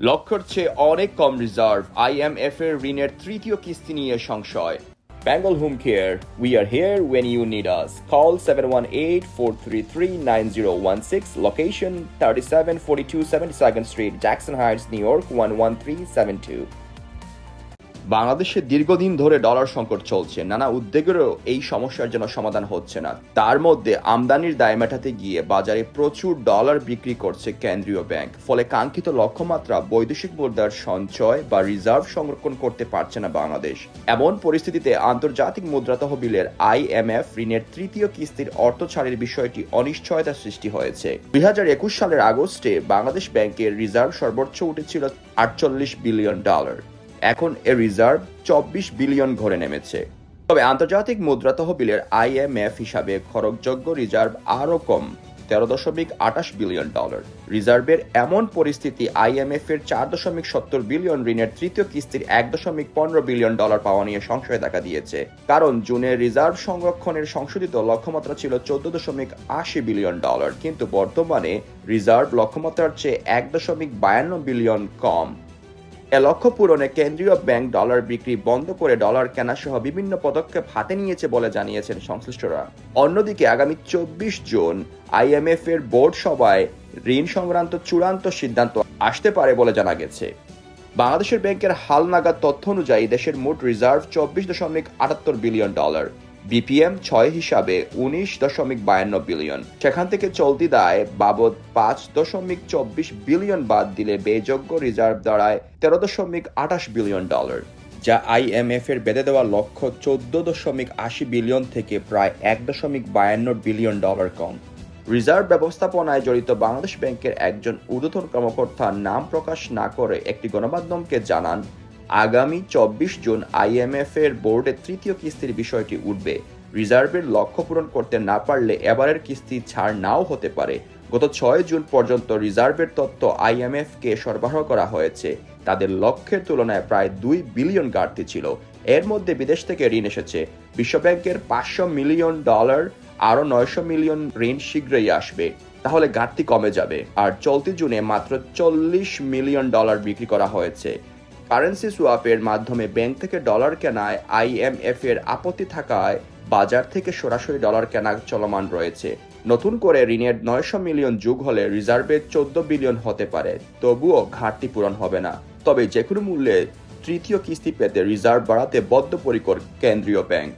লক্ষ্যর চেয়ে অনেক কম reserve IMF এর ঋণের তৃতীয় কিস্তি নিয়ে সংশয় Bengal Home Care, we are here when you need us. Call 718-433-9016, location 3742 72nd Street, Jackson Heights, New York 11372. বাংলাদেশে দীর্ঘদিন ধরে ডলার সংকট চলছে। নানা উদ্বেগেরও এই সমস্যার জন্য সমাধান হচ্ছে না। তার মধ্যে আমদানির দায় মেটাতে গিয়ে বাজারে প্রচুর ডলার বিক্রি করছে কেন্দ্রীয় ব্যাংক। ফলে কাঙ্ক্ষিত লক্ষ্যমাত্রা, বৈদেশিক মুদ্রার সঞ্চয় বা রিজার্ভ সংরক্ষণ করতে পারছে না বাংলাদেশ। এমন পরিস্থিতিতে আন্তর্জাতিক মুদ্রা তহবিলের আইএমএফ ঋণের তৃতীয় কিস্তির অর্থ ছাড়ের বিষয়টি অনিশ্চয়তা সৃষ্টি হয়েছে। দুই হাজার একুশ সালের আগস্টে বাংলাদেশ ব্যাংকের রিজার্ভ সর্বোচ্চ উঠেছিল আটচল্লিশ বিলিয়ন ডলার। এখন এর রিজার্ভ চব্বিশ বিলিয়ন ঘরে নেমেছে। তবে আন্তর্জাতিক মুদ্রা তহবিলের আইএমএফ হিসাবে খরচযোগ্য রিজার্ভ আরও কম, তেরো দশমিক আটাশ বিলিয়ন ডলার রিজার্ভের এমন পরিস্থিতি আইএমএফ এর চার দশমিক সত্তর বিলিয়ন ঋণের তৃতীয় কিস্তির এক দশমিক পনেরো বিলিয়ন ডলার পাওয়া নিয়ে সংশয় দেখা দিয়েছে। কারণ জুনের রিজার্ভ সংরক্ষণের সংশোধিত লক্ষ্যমাত্রা ছিল চোদ্দ দশমিক আশি বিলিয়ন ডলার কিন্তু বর্তমানে রিজার্ভ লক্ষ্যমাত্রার চেয়ে এক দশমিক বায়ান্ন বিলিয়ন কম। এ লক্ষ্য পূরণে কেন্দ্রীয় ব্যাংক ডলার বিক্রি বন্ধ করে ডলার কেনা সহ বিভিন্ন পদক্ষেপ হাতে নিয়েছে বলে জানিয়েছেন সংশ্লিষ্টরা। অন্যদিকে আগামী চব্বিশ জুন আইএমএফ এর বোর্ড সভায় ঋণ সংক্রান্ত চূড়ান্ত সিদ্ধান্ত আসতে পারে বলে জানা গেছে। বাংলাদেশের ব্যাংকের হালনাগাদ তথ্য অনুযায়ী দেশের মোট রিজার্ভ চব্বিশ দশমিক আটাত্তর বিলিয়ন ডলার। বিপিএম ছয় হিসাবে উনিশ দশমিক বায়ান্ন বিলিয়ন। সেখান থেকে চলতি দায় বাবদ পাঁচ দশমিক চব্বিশ বিলিয়ন বাদ দিলে বেযোগ্য রিজার্ভ দাঁড়ায় তেরো দশমিক আঠাশ বিলিয়ন ডলার, যা আইএমএফ এর বেঁধে দেওয়া লক্ষ্য চোদ্দ দশমিক আশি বিলিয়ন থেকে প্রায় এক দশমিক বায়ান্ন বিলিয়ন ডলার কম। রিজার্ভ ব্যবস্থাপনায় জড়িত বাংলাদেশ ব্যাংকের একজন ঊর্ধ্বতন কর্মকর্তা নাম প্রকাশ না করে একটি গণমাধ্যমকে জানান আগামী চব্বিশ জুন আইএমএফ এর বোর্ডের তৃতীয় কিস্তির বিষয়টি উঠবে। রিজার্ভের লক্ষ্য পূরণ করতে না পারলে এবারের কিস্তি ছাড় নাও হতে পারে। গত ছয় জুন পর্যন্ত রিজার্ভের তথ্য আইএমএফ কে সরবরাহ করা হয়েছে। তাদের লক্ষ্যের তুলনায় প্রায় দুই বিলিয়ন ঘাটতি ছিল। এর মধ্যে বিদেশ থেকে ঋণ এসেছে। বিশ্বব্যাংকের পাঁচশো মিলিয়ন ডলার, আরও নয়শো মিলিয়ন ঋণ শীঘ্রই আসবে। তাহলে ঘাটতি কমে যাবে। আর চলতি জুনে মাত্র চল্লিশ মিলিয়ন ডলার বিক্রি করা হয়েছে। কারেন্সি সোয়াপের মাধ্যমে ব্যাংক থেকে ডলার কেনায় আইএমএফ এর আপত্তি থাকায় বাজার থেকে সরাসরি ডলার কেনা চলমান রয়েছে। নতুন করে ঋণের নয়শো মিলিয়ন যুগ হলে রিজার্ভের চোদ্দ বিলিয়ন হতে পারে, তবুও ঘাটতি পূরণ হবে না। তবে যে কোনো মূল্যে তৃতীয় কিস্তি পেতে রিজার্ভ বাড়াতে বদ্ধপরিকর কেন্দ্রীয় ব্যাংক